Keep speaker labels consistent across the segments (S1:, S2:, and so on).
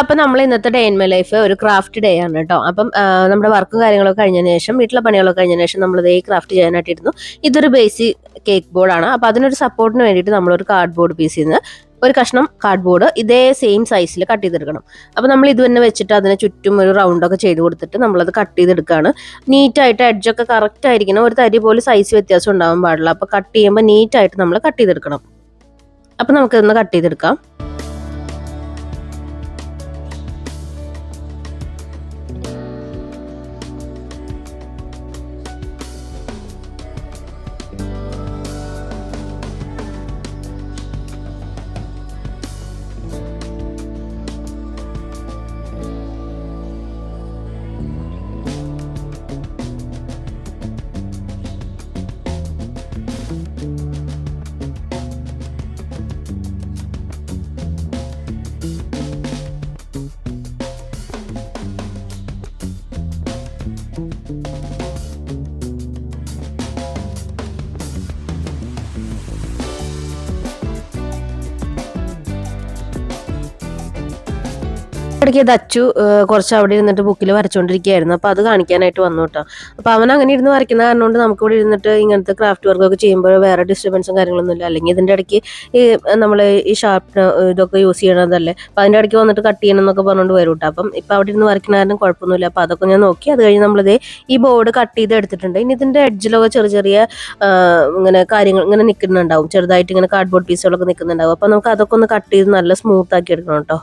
S1: അപ്പോൾ നമ്മൾ ഇന്നത്തെ ഡേ ഇൻ മൈ ലൈഫ് ഒരു ക്രാഫ്റ്റ് ഡേ ആണ് കേട്ടോ അപ്പം നമ്മുടെ വർക്കും കാര്യങ്ങളൊക്കെ കഴിഞ്ഞതിന് ശേഷം വീട്ടിലെ പണികളൊക്കെ കഴിഞ്ഞതിന് ശേഷം നമ്മൾ ഈ ക്രാഫ്റ്റ് ചെയ്യാനായിട്ടിരുന്നു. ഇതൊരു ബേസിക് കേക്ക് ബോർഡാണ് അപ്പോൾ അതിനൊരു സപ്പോർട്ടിന് വേണ്ടിയിട്ട് നമ്മളൊരു കാർഡ് ബോർഡ് പീസിൽ നിന്ന് ഒരു കഷ്ണം കാർഡ് ബോർഡ് ഇതേ സെയിം സൈസിൽ കട്ട് ചെയ്തെടുക്കണം. അപ്പോൾ നമ്മൾ ഇത് തന്നെ വെച്ചിട്ട് അതിന് ചുറ്റും ഒരു റൗണ്ടൊക്കെ ചെയ്ത് കൊടുത്തിട്ട് നമ്മളത് കട്ട് ചെയ്തെടുക്കുകയാണ് നീറ്റായിട്ട് എഡ്ജൊക്കെ കറക്റ്റ് ആയിരിക്കണം. ഒരു തരി പോലും സൈസ് വ്യത്യാസം ഉണ്ടാവാൻ പാടില്ല. അപ്പോൾ കട്ട് ചെയ്യുമ്പോൾ നീറ്റായിട്ട് നമ്മൾ കട്ട് ചെയ്തെടുക്കണം. അപ്പോൾ നമുക്കിതൊന്ന് കട്ട് ചെയ്തെടുക്കാം. ഇടയ്ക്ക് ഇത് അച്ചു കുറച്ച് അവിടെ ഇരുന്നിട്ട് ബുക്കിൽ വരച്ചുകൊണ്ടിരിക്കുകയായിരുന്നു അപ്പോൾ അത് കാണിക്കാനായിട്ട് വന്നു കേട്ടോ. അപ്പോൾ അവൻ അങ്ങനെ ഇരുന്ന് വരയ്ക്കുന്ന കാരണം കൊണ്ട് നമുക്ക് ഇവിടെ ഇരുന്നിട്ട് ഇങ്ങനത്തെ ക്രാഫ്റ്റ് വർക്കൊക്കെ ചെയ്യുമ്പോൾ വേറെ ഡിസ്റ്റർബൻസും കാര്യങ്ങളൊന്നും ഇല്ല അല്ലെങ്കിൽ ഇതിന്റെ ഇടയ്ക്ക് ഈ നമ്മൾ ഈ ഷാർപ്പ് ഇതൊക്കെ യൂസ് ചെയ്യണതല്ലേ. അപ്പോൾ അതിന്റെ ഇടയ്ക്ക് വന്നിട്ട് കട്ട് ചെയ്യണം എന്നൊക്കെ പറഞ്ഞുകൊണ്ട് വരും കേട്ടോ. അപ്പം ഇപ്പോൾ അവിടെ ഇരുന്ന് വരയ്ക്കുന്ന കാരണം കുഴപ്പമൊന്നുമില്ല. അപ്പോൾ അതൊക്കെ ഞാൻ നോക്കി. അത് കഴിഞ്ഞ് നമ്മളിത് ഈ ബോർഡ് കട്ട് ചെയ്ത് എടുത്തിട്ടുണ്ട്. ഇനി ഇതിന്റെ എഡ്ജിലൊക്കെ ചെറിയ ചെറിയ ഇങ്ങനെ കാര്യങ്ങൾ ഇങ്ങനെ നിൽക്കുന്നുണ്ടാവും ചെറുതായിട്ട് ഇങ്ങനെ കാർഡ്ബോർഡ് പീസുകളൊക്കെ നിൽക്കുന്നുണ്ടാവും അപ്പോൾ നമുക്ക് അതൊക്കെ ഒന്ന് കട്ട് ചെയ്ത് നല്ല സ്മൂത്ത് ആക്കി എടുക്കണം കേട്ടോ.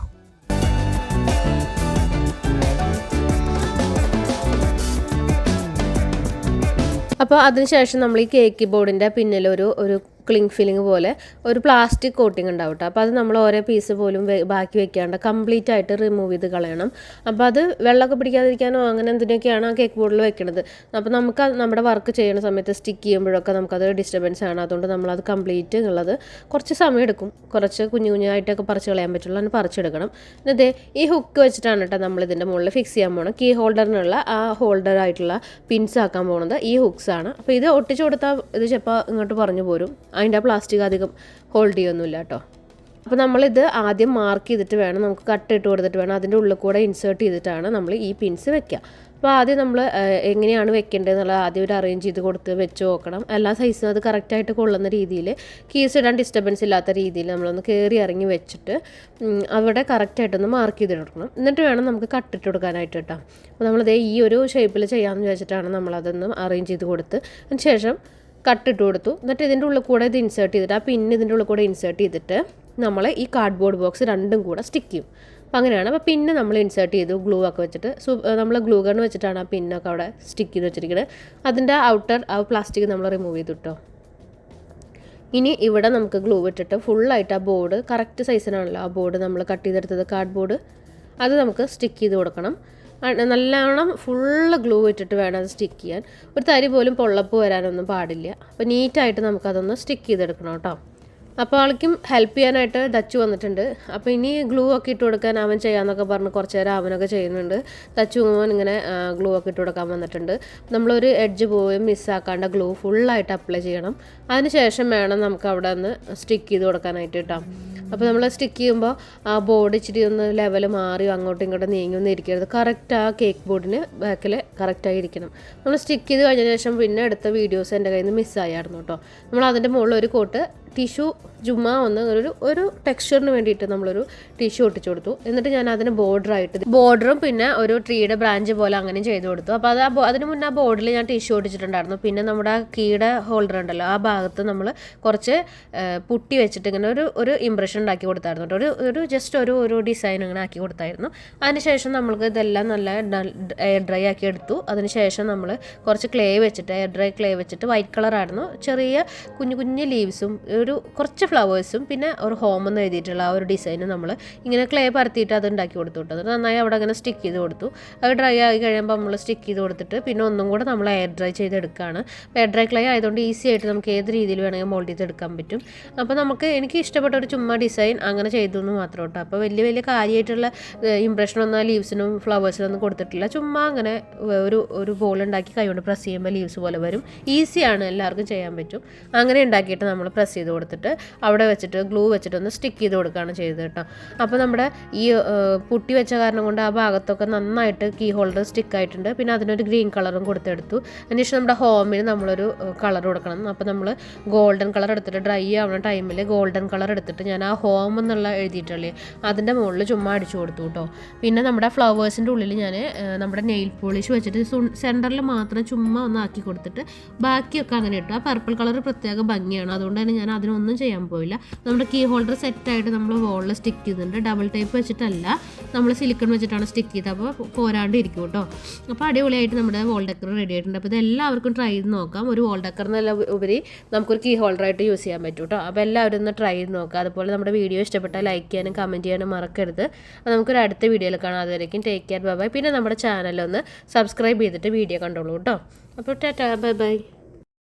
S1: അപ്പോൾ അതിനുശേഷം നമ്മൾ ഈ കേക്ക് ബോർഡിന്റെ പിന്നിൽ ഒരു ഒരു ക്ലിങ് ഫില്ലിങ് പോലെ ഒരു പ്ലാസ്റ്റിക് കോട്ടിങ് ഉണ്ടാവും കേട്ടോ അപ്പോൾ അത് നമ്മൾ ഓരോ പീസ് പോലും ബാക്കി വെക്കാണ്ട് കംപ്ലീറ്റ് ആയിട്ട് റിമൂവ് ചെയ്ത് കളയണം. അപ്പോൾ അത് വെള്ളമൊക്കെ പിടിക്കാതിരിക്കാനോ അങ്ങനെ എന്തിനൊക്കെയാണ് ആ കേക്ക് ബോർഡിൽ വെക്കണത്. അപ്പോൾ നമുക്ക് നമ്മുടെ വർക്ക് ചെയ്യുന്ന സമയത്ത് സ്റ്റിക്ക് ചെയ്യുമ്പോഴൊക്കെ നമുക്കത് ഡിസ്റ്റർബൻസ് ആണ്. അതുകൊണ്ട് നമ്മളത് കംപ്ലീറ്റ് ഉള്ളത് കുറച്ച് സമയം എടുക്കും. കുറച്ച് കുഞ്ഞു കുഞ്ഞായിട്ടൊക്കെ പറിച്ച് കളയാൻ പറ്റുള്ളൂ. അതിന് പറിച്ചെടുക്കണം. എന്നിട്ട് ഈ ഹുക്ക് വെച്ചിട്ടാണ് കേട്ടോ നമ്മൾ ഇതിന്റെ മുകളിൽ ഫിക്സ് ചെയ്യാൻ പോകണം കീ ഹോൾഡറിനുള്ള ആ ഹോൾഡർ ആയിട്ടുള്ള പിൻസ് ആക്കാൻ പോകുന്നത് ഈ ഹുക്സ് ആണ്. അപ്പോൾ ഇത് ഒട്ടിച്ചു കൊടുത്താൽ ഇത് ചിലപ്പോൾ ഇങ്ങോട്ട് പറഞ്ഞു പോരും. അതിന്റെ ആ പ്ലാസ്റ്റിക് അധികം ഹോൾഡ് ചെയ്യൊന്നുമില്ല കേട്ടോ. അപ്പോൾ നമ്മളിത് ആദ്യം മാർക്ക് ചെയ്തിട്ട് വേണം നമുക്ക് കട്ട് ഇട്ട് കൊടുത്തിട്ട് വേണം അതിന്റെ ഉള്ളിൽ കൂടെ ഇൻസേർട്ട് ചെയ്തിട്ടാണ് നമ്മൾ ഈ പിൻസ് വെക്കുക. അപ്പോൾ ആദ്യം നമ്മൾ എങ്ങനെയാണ് വെക്കേണ്ടതെന്നുള്ളത് ആദ്യം ഒരു അറേഞ്ച് ചെയ്ത് കൊടുത്ത് വെച്ച് നോക്കണം. എല്ലാ സൈസും അത് കറക്റ്റായിട്ട് കൊള്ളുന്ന രീതിയിൽ കീസ് ഇടാൻ ഡിസ്റ്റർബൻസ് ഇല്ലാത്ത രീതിയിൽ നമ്മളൊന്ന് കയറി ഇറങ്ങി വെച്ചിട്ട് അവിടെ കറക്റ്റായിട്ടൊന്ന് മാർക്ക് ചെയ്ത് കൊടുക്കണം. എന്നിട്ട് വേണം നമുക്ക് കട്ടിട്ട് കൊടുക്കാനായിട്ട് കേട്ടോ. അപ്പോൾ നമ്മളത് ഈ ഒരു ഷേപ്പിൽ ചെയ്യാമെന്ന് വിചാരിച്ചിട്ടാണ് നമ്മളതൊന്ന് അറേഞ്ച് ചെയ്ത് കൊടുത്ത്. അതിന് ശേഷം കട്ടിട്ട് കൊടുത്തു എന്നിട്ട് ഇതിന്റെ ഉള്ളിൽ കൂടെ ഇത് ഇൻസേർട്ട് ചെയ്തിട്ട് ആ പിന്ന് ഇതിന്റെ ഉള്ളിൽ കൂടെ ഇൻസേർട്ട് ചെയ്തിട്ട് നമ്മൾ ഈ കാർഡ്ബോർഡ് ബോക്സ് രണ്ടും കൂടെ സ്റ്റിക്ക് ചെയ്യും. അപ്പോൾ അങ്ങനെയാണ്. അപ്പോൾ പിന്നെ നമ്മൾ ഇൻസേർട്ട് ചെയ്തു ഗ്ലൂ ഒക്കെ വെച്ചിട്ട്. സു നമ്മൾ ഗ്ലൂ ഗൺ വെച്ചിട്ടാണ് ആ പിന്നൊക്കെ അവിടെ സ്റ്റിക്ക് ചെയ്ത് വെച്ചിരിക്കുന്നത് അതിന്റെ ഔട്ടർ ആ പ്ലാസ്റ്റിക് നമ്മൾ റിമൂവ് ചെയ്തു കേട്ടോ ഇനി ഇവിടെ നമുക്ക് ഗ്ലൂ ഇട്ടിട്ട് ഫുള്ളായിട്ട് ആ ബോർഡ് കറക്റ്റ് സൈസിനാണല്ലോ ആ ബോർഡ് നമ്മൾ കട്ട് ചെയ്തെടുത്തത് കാർഡ് ബോർഡ് അത് നമുക്ക് സ്റ്റിക്ക് ചെയ്ത് കൊടുക്കണം. നല്ലവണ്ണം ഫുള്ള് ഗ്ലൂ ഇട്ടിട്ട് വേണം അത് സ്റ്റിക്ക് ചെയ്യാൻ. ഒരു തരി പോലും പൊള്ളപ്പ് വരാനൊന്നും പാടില്ല. അപ്പോൾ നീറ്റായിട്ട് നമുക്കതൊന്ന് സ്റ്റിക്ക് ചെയ്തെടുക്കണം കേട്ടോ. അപ്പോൾ ആൾക്കും ഹെൽപ്പ് ചെയ്യാനായിട്ട് ടച്ച് വന്നിട്ടുണ്ട്. അപ്പോൾ ഇനി ഗ്ലൂ ഒക്കെ ഇട്ട് കൊടുക്കാൻ അവൻ ചെയ്യാമെന്നൊക്കെ പറഞ്ഞ് കുറച്ച് നേരം അവനൊക്കെ ചെയ്യുന്നുണ്ട്. ടച്ച് മോൻ ഇങ്ങനെ ഗ്ലൂ ഒക്കെ ഇട്ട് കൊടുക്കാൻ വന്നിട്ടുണ്ട്. നമ്മളൊരു എഡ്ജ് പോയും മിസ്സാക്കാണ്ട് ഗ്ലൂ ഫുള്ളായിട്ട് അപ്ലൈ ചെയ്യണം. അതിന് ശേഷം വേണം നമുക്ക് അവിടെ ഒന്ന് സ്റ്റിക്ക് ചെയ്ത് കൊടുക്കാനായിട്ട് കേട്ടോ. അപ്പോൾ നമ്മൾ സ്റ്റിക്ക് ചെയ്യുമ്പോൾ ആ ബോർഡ് ഇച്ചിരി ഒന്ന് ലെവൽ മാറി അങ്ങോട്ടും ഇങ്ങോട്ടും നീങ്ങി ഒന്നും ഇരിക്കരുത്. കറക്റ്റ് ആ കേക്ക് ബോർഡിന് ബാക്കിൽ കറക്റ്റായി ഇരിക്കണം. നമ്മൾ സ്റ്റിക്ക് ചെയ്ത് കഴിഞ്ഞ ശേഷം പിന്നെ എടുത്ത വീഡിയോസ് എന്റെ കയ്യിൽ നിന്ന് മിസ്സായിരുന്നു കേട്ടോ നമ്മൾ അതിന്റെ മുകളിൽ ഒരു കോട്ട് ടിഷ്യൂ ജുമ്മ ഒന്ന് ഒരു ഒരു ടെക്സ്ചറിന് വേണ്ടിയിട്ട് നമ്മളൊരു ടിഷ്യൂ ഒട്ടിച്ചു കൊടുത്തു. എന്നിട്ട് ഞാൻ അതിന് ബോർഡറായിട്ട് ബോർഡറും പിന്നെ ഒരു ട്രീയുടെ ബ്രാഞ്ച് പോലെ അങ്ങനെയും ചെയ്തു കൊടുത്തു. അപ്പോൾ അത് ആ അതിന് മുന്നേ ആ ബോർഡിൽ ഞാൻ ടിഷ്യൂ ഒട്ടിച്ചിട്ടുണ്ടായിരുന്നു. പിന്നെ നമ്മുടെ ആ കീയുടെ ഹോൾഡർ ഉണ്ടല്ലോ ആ ഭാഗത്ത് നമ്മൾ കുറച്ച് പുട്ടി വെച്ചിട്ട് ഇങ്ങനെ ഒരു ഒരു ഇമ്പ്രഷൻ ഉണ്ടാക്കി കൊടുത്തായിരുന്നു ഒരു ഒരു ജസ്റ്റ് ഒരു ഒരു ഡിസൈൻ ഇങ്ങനെ ആക്കി കൊടുത്തായിരുന്നു. അതിനുശേഷം നമ്മൾക്ക് ഇതെല്ലാം നല്ല എയർ ഡ്രൈ ആക്കി എടുത്തു. അതിനുശേഷം നമ്മൾ കുറച്ച് ക്ലേ വെച്ചിട്ട് എയർ ഡ്രൈ ക്ലേ വെച്ചിട്ട് വൈറ്റ് കളറായിരുന്നു ചെറിയ കുഞ്ഞു കുഞ്ഞു ലീവ്സും ഒരു കുറച്ച് ഫ്ലവേഴ്സും പിന്നെ ഒരു ഹോം എന്ന് എഴുതിയിട്ടുള്ള ആ ഒരു ഡിസൈനും നമ്മൾ ഇങ്ങനെ ക്ലേ പരത്തിയിട്ട് അത് ഉണ്ടാക്കി കൊടുത്തു കേട്ടോ. അത് നന്നായി അവിടെ അങ്ങനെ സ്റ്റിക്ക് ചെയ്ത് കൊടുത്തു. അത് ഡ്രൈ ആയി കഴിയുമ്പോൾ നമ്മൾ സ്റ്റിക്ക് ചെയ്ത് കൊടുത്തിട്ട് പിന്നെ ഒന്നും കൂടെ നമ്മൾ എയർ ഡ്രൈ ചെയ്തെടുക്കുകയാണ് എയർ ഡ്രൈ ക്ലേ ആയതുകൊണ്ട് ഈസി ആയിട്ട് നമുക്ക് ഏത് രീതിയിൽ വേണമെങ്കിൽ മോൾഡ് ചെയ്തെടുക്കാൻ പറ്റും. അപ്പോൾ നമുക്ക് എനിക്ക് ഇഷ്ടപ്പെട്ട ഒരു ചുമ്മാ ഡിസൈൻ അങ്ങനെ ചെയ്തു എന്ന് മാത്രം കേട്ടോ. അപ്പോൾ വലിയ വലിയ കാര്യമായിട്ടുള്ള ഇമ്പ്രഷനൊന്നും ആ ലീവ്സിനും ഫ്ലവേഴ്സിനും ഒന്നും കൊടുത്തിട്ടില്ല. ചുമ്മാ അങ്ങനെ ഒരു ഒരു ബോൾ ഉണ്ടാക്കി കൈ കൊണ്ട് പ്രസ് ചെയ്യുമ്പോൾ ലീവ്സ് പോലെ വരും. ഈസിയാണ് എല്ലാവർക്കും ചെയ്യാൻ പറ്റും. അങ്ങനെ ഉണ്ടാക്കിയിട്ട് നമ്മൾ പ്രസ് ചെയ്ത് കൊടുത്തിട്ട് അവിടെ വെച്ചിട്ട് ഗ്ലൂ വെച്ചിട്ട് ഒന്ന് സ്റ്റിക്ക് ചെയ്ത് കൊടുക്കുകയാണ് ചെയ്തത് കേട്ടോ. അപ്പോൾ നമ്മുടെ ഈ പുട്ടി വെച്ച കാരണം കൊണ്ട് ആ ഭാഗത്തൊക്കെ നന്നായിട്ട് കീ ഹോൾഡർ സ്റ്റിക്ക് ആയിട്ടുണ്ട്. പിന്നെ അതിനൊരു ഗ്രീൻ കളറും കൊടുത്തെടുത്തു. അതിനുശേഷം നമ്മുടെ ഹോമിന് നമ്മളൊരു കളർ കൊടുക്കണം. അപ്പോൾ നമ്മൾ ഗോൾഡൻ കളർ എടുത്തിട്ട് ഡ്രൈ ആവുന്ന ടൈമിൽ ഗോൾഡൻ കളർ എടുത്തിട്ട് ഞാൻ ആ ഹോം എന്നുള്ള എഴുതിയിട്ടല്ലേ അതിന്റെ മുകളിൽ ചുമ്മാ അടിച്ചു കൊടുത്തു കേട്ടോ. പിന്നെ നമ്മുടെ ഫ്ലവേഴ്സിന്റെ ഉള്ളിൽ ഞാൻ നമ്മുടെ നെയിൽ പോളിഷ് വെച്ചിട്ട് സെന്ററിൽ മാത്രം ചുമ്മാ ഒന്ന് ആക്കി കൊടുത്തിട്ട് ബാക്കിയൊക്കെ അങ്ങനെ ഇട്ടു. ആ പർപ്പിൾ കളർ പ്രത്യേക ഭംഗിയാണ്. അതുകൊണ്ട് തന്നെ ഞാൻ അതിനൊന്നും ചെയ്യാൻ പോയില്ല. നമ്മുടെ കീ ഹോൾഡർ സെറ്റായിട്ട് നമ്മൾ വോളിൽ സ്റ്റിക്ക് ചെയ്യുന്നുണ്ട് ഡബിൾ ടൈപ്പ് വെച്ചിട്ടല്ല നമ്മൾ സിലിക്കൺ വെച്ചിട്ടാണ് സ്റ്റിക്ക് ചെയ്തത്. അപ്പോൾ പോരാണ്ട് ഇരിക്കും കേട്ടോ അപ്പോൾ അടിപൊളിയായിട്ട് നമ്മുടെ വോൾ ഡെക്കർ റെഡി ആയിട്ടുണ്ട്. അപ്പോൾ ഇതെല്ലാവർക്കും ട്രൈ ചെയ്ത് നോക്കാം. ഒരു വോൾ ഡെക്കർ എന്നല്ല ഉപരി നമുക്കൊരു കീ ഹോൾഡറായിട്ട് യൂസ് ചെയ്യാൻ പറ്റും കേട്ടോ അപ്പോൾ എല്ലാവരും ഒന്ന് ട്രൈ ചെയ്ത് നോക്കുക അതുപോലെ നമ്മുടെ വീഡിയോ ഇഷ്ടപ്പെട്ടാൽ ലൈക്ക് ചെയ്യാനും കമന്റ് ചെയ്യാനും മറക്കരുത്. അപ്പോൾ നമുക്കൊരു അടുത്ത വീഡിയോയിൽ കാണാം. അതുവരേക്കും ടേക്ക് കെയർ ബൈ പിന്നെ നമ്മുടെ ചാനലൊന്ന് സബ്സ്ക്രൈബ് ചെയ്തിട്ട് വീഡിയോ കണ്ടോളൂ കേട്ടോ അപ്പോൾ ടാറ്റാ. Bye bye